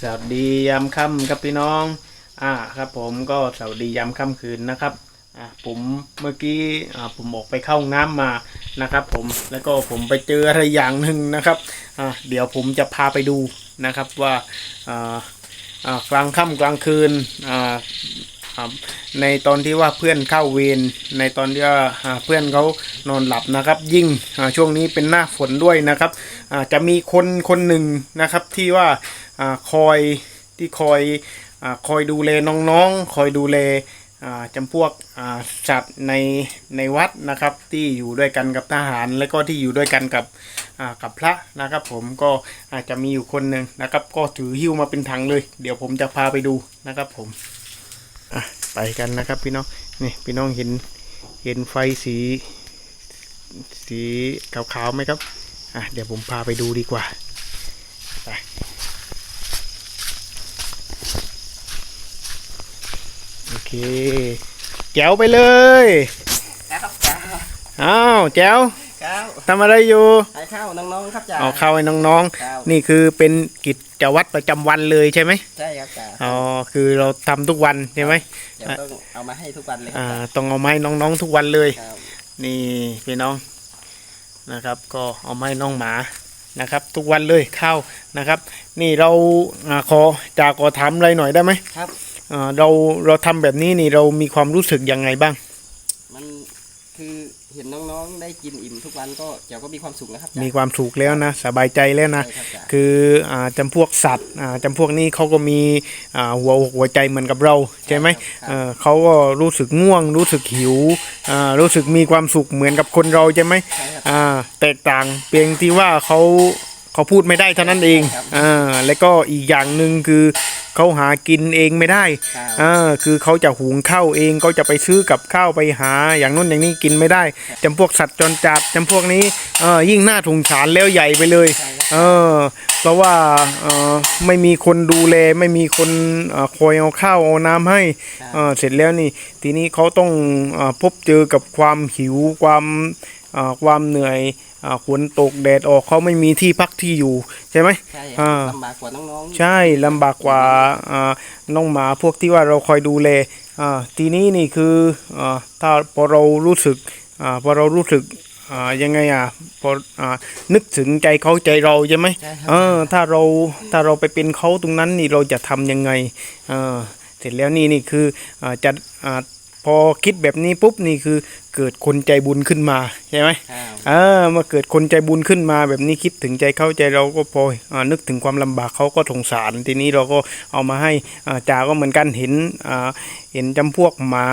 สวัสดียามค่ำครับพี่น้อง อ่าครับผมก็สวัสดียามค่ำคืนนะครับ อ่าผมเมื่อกี้อ่าผมออกไปเข้าห้องน้ำมานะครับ ผมแล้วก็ผมไปเจออะไรอย่างหนึ่งนะครับอ่าเดี๋ยวผมจะพาไปดูนะครับว่าอ่าอ่ากลางค่ำกลางคืนอ่าในตอนที่ว่าเพื่อนเข้าเวรในตอนที่ว่าอ่าเพื่อนเขานอนหลับนะครับ ยิ่งอ่าช่วงนี้เป็นหน้าฝนด้วยนะครับอ่าจะมีคนคนหนึ่งนะครับที่ว่า อคอยที่คอยอคอยดูแลน้องๆ คอยดูแลจำพวกสัตว์ในในวัดนะครับ ที่อยู่ด้วยกันกับทหาร และก็ที่อยู่ด้วยกันกับกับพระนะครับ ผมก็อาจจะมีอยู่คนหนึ่งนะครับ ก็ถือหิ้วมาเป็นถังเลย เดี๋ยวผมจะพาไปดูนะครับผมไปกันนะครับพี่น้องนี่พี่น้องเห็นเห็นไฟสีสีขาวๆไหมครับอะเดี๋ยวผมพาไปดูดีกว่าไปโอ เคแจ๋วไปเลยครับจ้าอ้าวแจ๋วครับทำอะไรอยู่ให้ข้าวน้องๆครับจ้าเอาเข้าวให้น้องครับๆนี่คือเป็นกิจวัตรประจำวันเลยใช่ไหมใช่ครับจ้าอ๋อคือเราทำทุกวันใช่ไหมเดี๋ยวต้องเอามาให้ทุกวันเลยครัอ่าบจ้าต้องเอามาให้น้องๆทุกวันเลยครับนี่พี่น้องนะครับ ก็เอาไมาให้น้องหมานะครับ ทุกวันเลยข้าวนะครับ นี่เราอาขอจากขอถามอะไรหน่อยได้ไหมครับอ่า เราเราทำแบบนี้นี่เรามีความรู้สึกยังไงบ้าง มันคือเห็นน้องๆได้กินอิ่มทุกวันก็เดี๋ยวก็มีความสุขนะครับจ้ามีความสุขแล้วนะสบายใจแล้วนะใช่ครับจ้าคืออ่าจำพวกสัตว์อ่าจำพวกนี้เขาก็มีอ่าหัวอกหัวใจเหมือนกับเราใช่ไหมครับเออเขาก็รู้สึกง่วง รู้สึกหิวอ่ารู้สึกมีความสุขเหมือนกับคนเราใช่ไหมใช่ครับอ่าแตกต่างเพียงที่ว่าเขา เขาพูดไม่ได้เท่านั้นเองครับอ่าแล้วก็อีกอย่างหนึ่งคือเขาหากินเองไม่ได้ครับอ่าคือเขาจะหุงข้าวเองเขาจะไปซื้อกับข้าวไปหาอย่างนู้นอย่างนี้กินไม่ได้จำพวกสัตว์จรจัดจำพวกนี้เอ่อยิ่งน่าสงสารแล้วใหญ่ไปเลยใช่ครับเออเพราะว่าเออไม่มีคนดูแลไม่มีคนเอ่อคอยเอาข้าวเอาน้ำให้เออเสร็จแล้วนี่ ทีนี้เขาต้องเออพบเจอกับความหิวความเอ่อ ความเหนื่อยอ่าฝนตกแดดออกเขาไม่มีที่พักที่อยู่ใช่ไหมใช่คอ่ารับลำบากกว่าน้องๆใช่ลำบากกว่าอ่าน้องหมาพวกที่ว่าเราคอยดูแลอ่าทีนี้นี่คืออาถ้าพอเรารู้สึกอาพอเรารู้สึกอ่ายังไงอะพออานึกถึงใจเขาใจเราใช่ไหมใช่ครับเออถ้าเราถ้าเราไปเป็นเขาตรงนั้นนี่เราจะทำยังไงเออเสร็จแล้วนี่นี่คืออาจะอ่า พอคิดแบบนี้ปุ๊บนี่คือเกิดคนใจบุญขึ้นมาใช่ไหมครับเออเมื่อเกิดคนใจบุญขึ้นมาแบบนี้คิดถึงใจเขาใจเราก็พออานึกถึงความลำบากเขาก็สงสาร ทีนี้เราก็เอามาให้อ่าจ่าก็เหมือนกันเห็นอ่าเห็นจำพวกหมา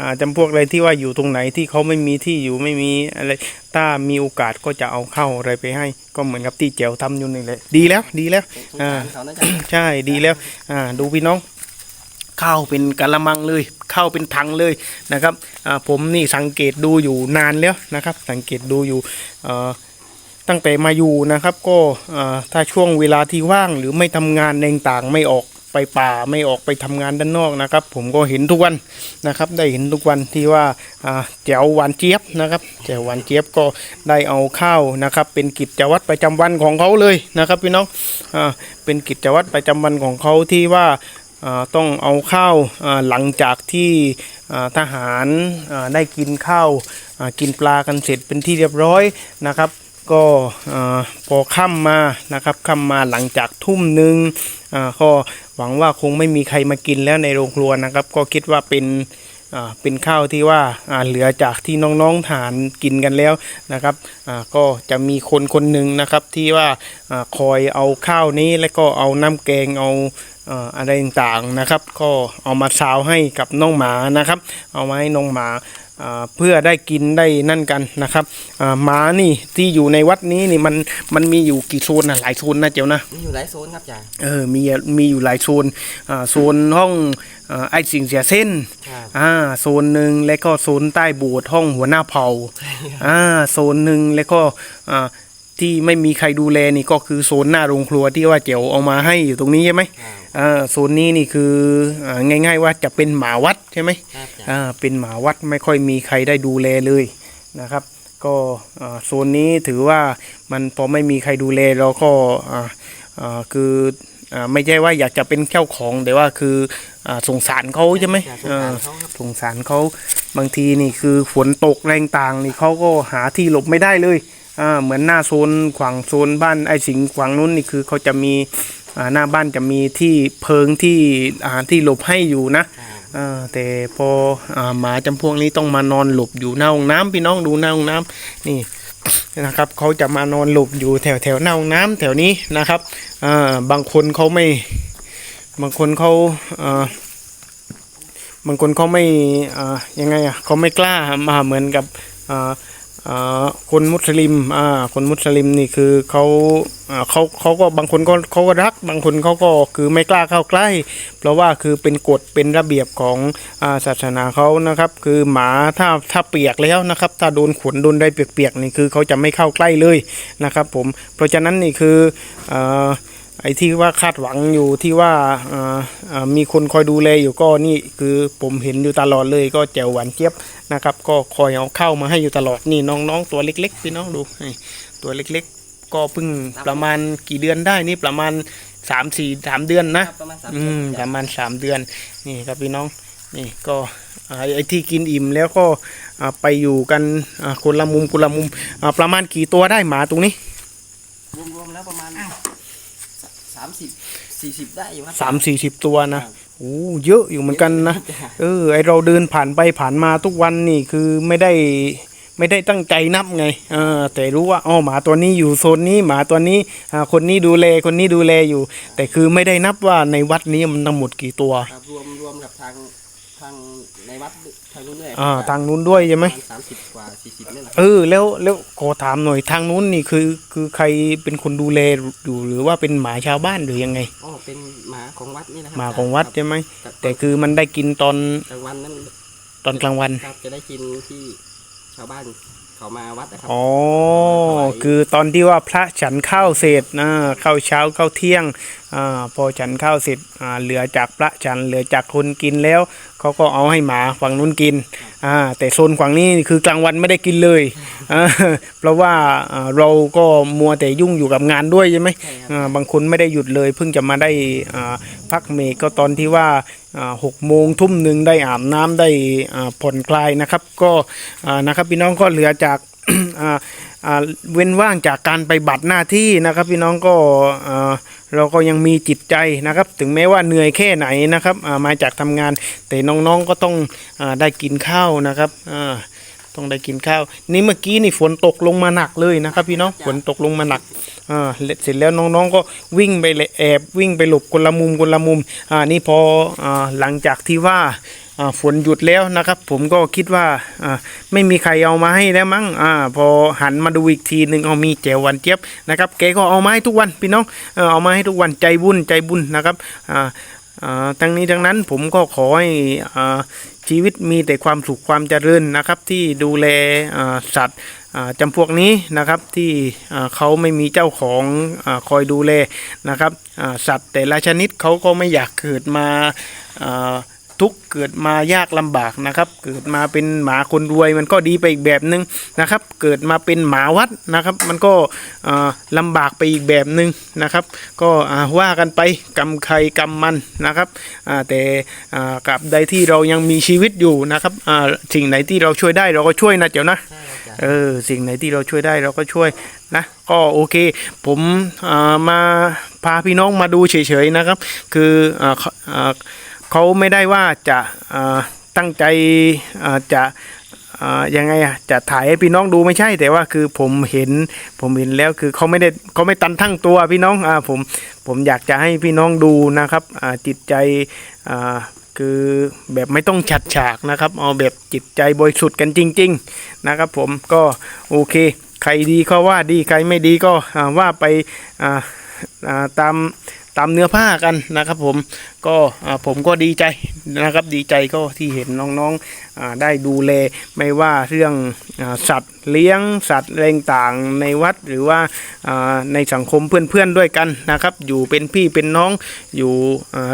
อ่าจำพวกอะไรที่ว่าอยู่ตรงไหนที่เขาไม่มีที่อยู่ไม่มีอะไรถ้ามีโอกาสก็จะเอาเข้าอะไรไปให้ ก็เหมือนกับที่แจวทำอยู่นี่แหละดีแล้วดีแล้วสงสารเขานะจ้าใช่ดีแล้วอ่าดูพี่น้อง ข้าวเป็นกะละมังเลยข้าวเป็นถังเลยนะครับผมนี่สังเกตดูอยู่นานแล้วนะครับ สังเกตดูอยู่ตั้งแต่มาอยู่นะครับ ก็ถ้าช่วงเวลาที่ว่างหรือไม่ทำงานในต่างไม่ออกไปป่าไม่ออกไปทำงานด้านนอกนะครับ ผมก็เห็นทุกวันนะครับ ได้เห็นทุกวันที่ว่าแจวหวานเจี๊ยบนะครับแจวหวานเจี๊ยบก็ได้เอาข้าวนะครับ เป็นกิจวัตรประจำวันของเขาเลยนะครับพี่น้องอเป็นกิจวัตรประจำวันของเขาที่ว่า ต้องเอาข้าวหลังจากที่ทหารได้กินข้าวกินปลากันเสร็จเป็นที่เรียบร้อยนะครับก็พอค่ำมานะครับค่ำมาหลังจากทุ่มหนึ่งก็หวังว่าคงไม่มีใครมากินแล้วในโรงครัวนะครับ ก็คิดว่าเป็น เป็นข้าวที่ว่าเหลือจากที่น้องๆทหานกินกันแล้วนะครับก็จะมีคนคนหนึ่งนะครับที่ว่าอคอยเอาข้าวนี้แล้วก็เอาน้ำแกงเอาเอ่อะไรต่างๆนะครับ ก็เอามาซาวให้กับน้องหมานะครับ เอามาให้น้องหมา เพื่อได้กินได้นั่นกันนะครับอ่าหมานี่ที่อยู่ในวัดนี้นี่มันมันมีอยู่กี่โซนนะหลายโซนนะเจ้านะมีอยู่หลายโซนครับจ้าเออมีมีอยู่หลายโซนอ่าโซนห้องอ่าไอ้สิงเสียเส้นครับอ่าโซนหนึ่งแล้วก็โซนใต้โบสถ์ห้องหัวหน้าเผ่าอ่าโซนหนึ่งแล้วก็อ่าที่ไม่มีใครดูแลนี่ก็คือโซนหน้าโรงครัวที่ว่าเจ๋วเอามาให้อยู่ตรงนี้ใช่ไหมครับอ่าโซนนี้นี่คืออ่าง่าย ๆ ว่าจะเป็นหมาวัดใช่ไหมครับจ้า อ่าเป็นหมาวัดไม่ค่อยมีใครได้ดูแลเลยนะครับ ก็อ่าโซนนี้ถือว่ามันพอไม่มีใครดูแลเราก็อ่าอ่าคืออ่าไม่ใช่ว่าอยากจะเป็นเจ้าของแต่ว่าคืออ่าสงสารเขาใช่ไหมสงเอสารอเขาครับสงสารเขาบางทีนี่คือฝนตกแรงต่างนี่เขาก็หาที่หลบไม่ได้เลยอ่าเหมือนหน้าโซนขวางโซนบ้านไอ้สิงห์ขวางนู้นนี่คือเขาจะมีอ่าหน้าบ้านจะมีที่เพิงที่อ่าที่หลบให้อยู่นะอ่าอ่า แต่พออหมาจำพวกนี้ต้องมานอนหลบอยู่หน้าห้องน้ำพี่น้องดูหน้าห้องน้ำนี่นะครับเขาจะมานอนหลบอยู่แถวแถวหน้าห้องน้ำแถวนี้นะครับบางคนเขาไม่ บางคนเขาบางคนเขาไม่ยังไงอะเขาไม่กล้ามาเหมือนกับ คนมุสลิมอ่าคนมุสลิมนี่คือเขาเขาเขาก็บางคนก็เขาก็รัก บางคนเขาก็คือไม่กล้าเข้าใกล้ เพราะว่าคือเป็นกฎเป็นระเบียบของอาศาสนาเขานะครับ คือหมาถ้าถ้าเปียกแล้วนะครับ ถ้าโดนขนโดนได้เปียกๆนี่คือเขาจะไม่เข้าใกล้เลยนะครับ ผมเพราะฉะนั้นนี่คืออ ไอ้ที่ว่าคาดหวังอยู่ที่ว่าอ่าอ่ามีคนคอยดูแลอยู่ก็นี่คือผมเห็นอยู่ตลอดเลยก็แจวหวานเจี๊ยบนะครับ ก็คอยเอาเข้ามาให้อยู่ตลอดนี่น้องๆ ตัวเล็ก ๆ พี่น้องดูนี่ตัวเล็กๆ ก็เพิ่งประมาณกี่เดือนได้นี่ประมาณสามสี่สามเดือนนะครับประมาณสามอืมเดือนประมาณสามเดือนนี่ครับพี่น้องนี่ก็อ่าไอ้ที่กินอิ่มแล้วก็อ่าไปอยู่กันอ่าคนละมุมคนละมุมอ่าประมาณกี่ตัวได้หมาตรงนี้รวมๆแล้วประมาณสามสิบสี่สิบได้อยู่ครับสามสี่สิบตัวนะครับโอ้เยอะอยู่เหมือนกันนะเออไอเราเดินผ่านไปผ่านมาทุกวันนี่คือไม่ได้ไม่ได้ตั้งใจนับไงเออแต่รู้ว่าอ๋อหมาตัวนี้อยู่โซนนี้หมาตัวนี้อ่าคนนี้ดูแลคนนี้ดูแลอยู่ แต่คือไม่ได้นับว่าในวัดนี้มันทั้งหมดกี่ตัวครับรวมรวมกับทางทางในวัดทางนู้นด้วยอ่าทางนู้นด้วยใช่ไหมสามสิบกว่าสี่สิบนี่แหละเออแล้วแล้วขอถามหน่อยทางนู้นนี่คือคือใครเป็นคนดูแลอยู่หรือว่าเป็นหมาชาวบ้านหรือยังไงอ๋อเป็นหมาของวัดนี่นะครัหมาของวัดครับใช่ไหมครับแต่คือมันได้กินตอนกลางวันนั้นตอนกลางวันครับจะได้กินที่ชาวบ้านเขามาวัดนะครับ อ๋อคือตอนที่ว่าพระฉันข้าวเสร็จนะข้าวเช้าข้าวเที่ยงอ่าพอฉันข้าวเสร็จอ่าเหลือจากพระฉันเหลือจากคนกินแล้วเขาก็เอาให้หมาฝั่งนู้นกินอ่าแต่โซนฝั่งนี้คือกลางวันไม่ได้กินเลยอ่าเพราะว่าอ่าเราก็มัวแต่ยุ่งอยู่กับงานด้วยใช่ไหมใช่ครับอ่าบางคนไม่ได้หยุดเลย เพิ่งจะมาได้อ่าพักเมกก็ตอนที่ว่าอ่าหกโมงทุ่มหนึ่งได้อาบน้ำได้อ่าผ่อนคลายนะครับ ก็อ่านะครับพี่น้องก็เหลือจากอ่าอ่า เว้นว่างจากการไปบัตรหน้าที่นะครับ พี่น้องก็อ่าเราก็ยังมีจิตใจนะครับ ถึงแม้ว่าเหนื่อยแค่ไหนนะครับอ่ามาจากทำงาน แต่น้องๆก็ต้องอาได้กินข้าวนะครับอ่าต้องได้กินข้าว นี่เมื่อกี้นี่ฝนตกลงมาหนักเลยนะครับ พี่น้องฝนตกลงมาหนักอ่าเสร็จแล้วน้องๆก็วิ่งไปเลยแอบวิ่งไปหลบคนละมุมคนละมุมอ่านี่พออ่าหลังจากที่ว่าอ่า ฝนหยุดแล้วนะครับ ผมก็คิดว่าไม่มีใครเอามาให้แล้วมั้งอพอหันมาดูอีกทีหนึ่งเอามีแจววันเจี๊ยบนะครับแกก็เอามาให้ทุกวันพี่น้องเอามาให้ทุกวันใจบุญใจบุญนะครับอ่าอ่าทั้งนี้ทั้งนั้นผมก็ขอให้ชีวิตมีแต่ความสุขความเจริญนะครับ ที่ดูแลสัตว์จำพวกนี้นะครับที่เขาไม่มีเจ้าของอคอยดูแลนะครับสัตว์แต่ละชนิดเขาก็ไม่อยากเกิดมา ทุกข์เกิดมายากลำบากนะครับ เกิดมาเป็นหมาคนรวยมันก็ดีไปอีกแบบหนึ่งนะครับ เกิดมาเป็นหมาวัดนะครับ มันก็อ่าลำบากไปอีกแบบหนึ่งนะครับ ก็อ่าว่ากันไปกรรมใครกรรมมันนะครับอ่าแต่อ่ากับใดที่เรายังมีชีวิตอยู่นะครับอ่าสิ่งไหนที่เราช่วยได้เราก็ช่วยนะเจ้านะใช่ครับจ้ะเออสิ่งไหนที่เราช่วยได้เราก็ช่วยนะก็โอเค ผมอ่ามาพาพี่น้องมาดูเฉยๆนะครับ คืออ่าเขาอ่า เขาไม่ได้ว่าจะตั้งใจจะยังไงอะจะถ่ายให้พี่น้องดูไม่ใช่แต่ว่าคือผมเห็นผมเห็นแล้วคือเขาไม่ได้เขาไม่ตันทั้งตัวพี่น้องอ่าผมผมอยากจะให้พี่น้องดูนะครับอ่าจิตใจอ่าคือแบบไม่ต้องฉัดฉากนะครับเอาแบบจิตใจบริสุทธิ์กันจริง ๆนะครับผมก็โอเค ใครดีก็ว่าดีใครไม่ดีก็ว่าไปอ่าตาม ตามเนื้อผ้ากันนะครับผมก็ผมก็ดีใจนะครับดีใจก็ที่เห็นน้องๆได้ดูแลไม่ว่าเรื่องอสัตว์เลี้ยงสัตว์แรงต่างในวัดหรือว่าในสังคมเพื่อนๆด้วยกันนะครับ อยู่เป็นพี่เป็นน้องอยู่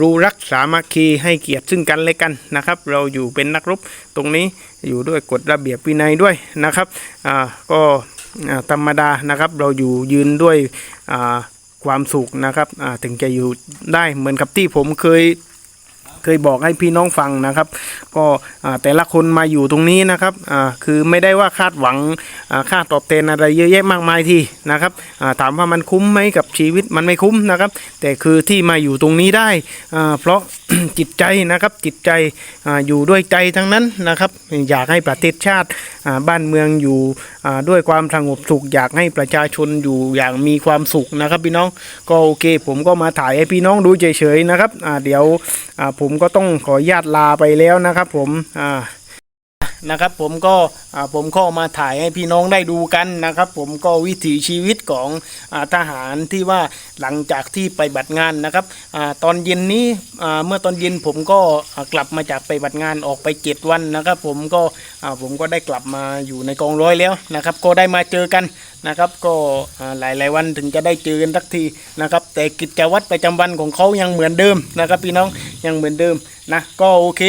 รู้รักสามัคคีให้เกียรติซึ่งกันและกันนะครับ เราอยู่เป็นนักรบตรงนี้อยู่ด้วยกฎระเบียบวินัยด้วยนะครับก็ธรรมดานะครับเราอยู่ยืนด้วยอ ความสุขนะครับถึงจะอยู่ได้เหมือนกับที่ผมเคยเคยบอกให้พี่น้องฟังนะครับ ก็แต่ละคนมาอยู่ตรงนี้นะครับคือไม่ได้ว่าคาดหวังค่าตอบแทนอะไรเยอะแยะมากมายที่นะครับถามว่ามันคุ้มไหมกับชีวิตมันไม่คุ้มนะครับ แต่คือที่มาอยู่ตรงนี้ได้เพราะจิตใจนะครับจิตใจออยู่ด้วยใจทั้งนั้นนะครับ อยากให้ประเทศชาติบ้านเมืองอยู่ ด้วยความสงบสุขอยากให้ประชาชนอยู่อย่างมีความสุขนะครับ พี่น้องก็โอเค ผมก็มาถ่ายให้พี่น้องดูเฉยๆนะครับเดี๋ยวผมก็ต้องขออนุญาตลาไปแล้วนะครับ ผมอ่า นะครับ ผมก็ผมก็มาถ่ายให้พี่น้องได้ดูกันนะครับ ผมก็วิถีชีวิตของอทหารที่ว่าหลังจากที่ไปบัตรงานนะครับอตอนเย็นนี้เมื่อตอนเย็นผมก็กลับมาจากไปบัตรงานออกไปเจ็ดวันนะครับ ผมก็ผมก็ได้กลับมาอยู่ในกองร้อยแล้วนะครับ ก็ได้มาเจอกันนะครับก็อ่าหลายๆวันถึงจะได้เจอกันสักทีนะครับ แต่กิจวัตรประจำวันของเขายังเหมือนเดิมนะครับ พี่น้องยังเหมือนเดิม นะก็โอเค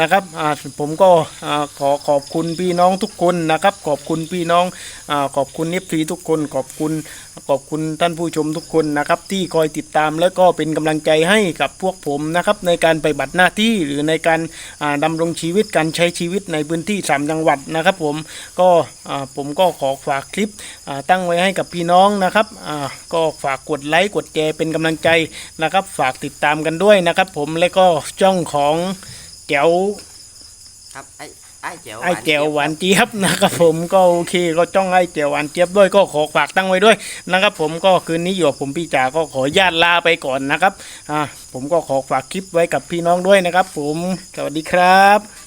นะครับผมก็ขอขอบคุณพี่น้องทุกคนนะครับ ขอบคุณพี่น้องขอบคุณเอฟซีทุกคน ขอบคุณขอบคุณท่านผู้ชมทุกคนนะครับ ที่คอยติดตามแล้วก็เป็นกำลังใจให้กับพวกผมนะครับในการไปบัตรหน้าที่หรือในการอ่าดำรงชีวิตการใช้ชีวิตในพื้นที่สามจังหวัดนะครับผมก็ผมก็ขอฝากคลิปตั้งไว้ให้กับพี่น้องนะครับก็ฝากกดไลค์กดแชร์เป็นกำลังใจนะครับ ฝากติดตามกันด้วยนะครับ ผมและก็ช่องของแจ๋วครับไอ้ไอ้แจ๋วไอ้แก้วหวานเจี๊ยบนะครับผมก็โอเคก็จ้องไอ้แก้วหวานเจี๊ยบด้วยก็ขอฝากตั้งไว้ด้วยนะครับผมก็คืนนี้อยู่กับผมพี่จ๋าก็ขออนุญาตลาไปก่อนนะครับอ่าผมก็ขอฝากคลิปไว้กับพี่น้องด้วยนะครับ ผมสวัสดีครับ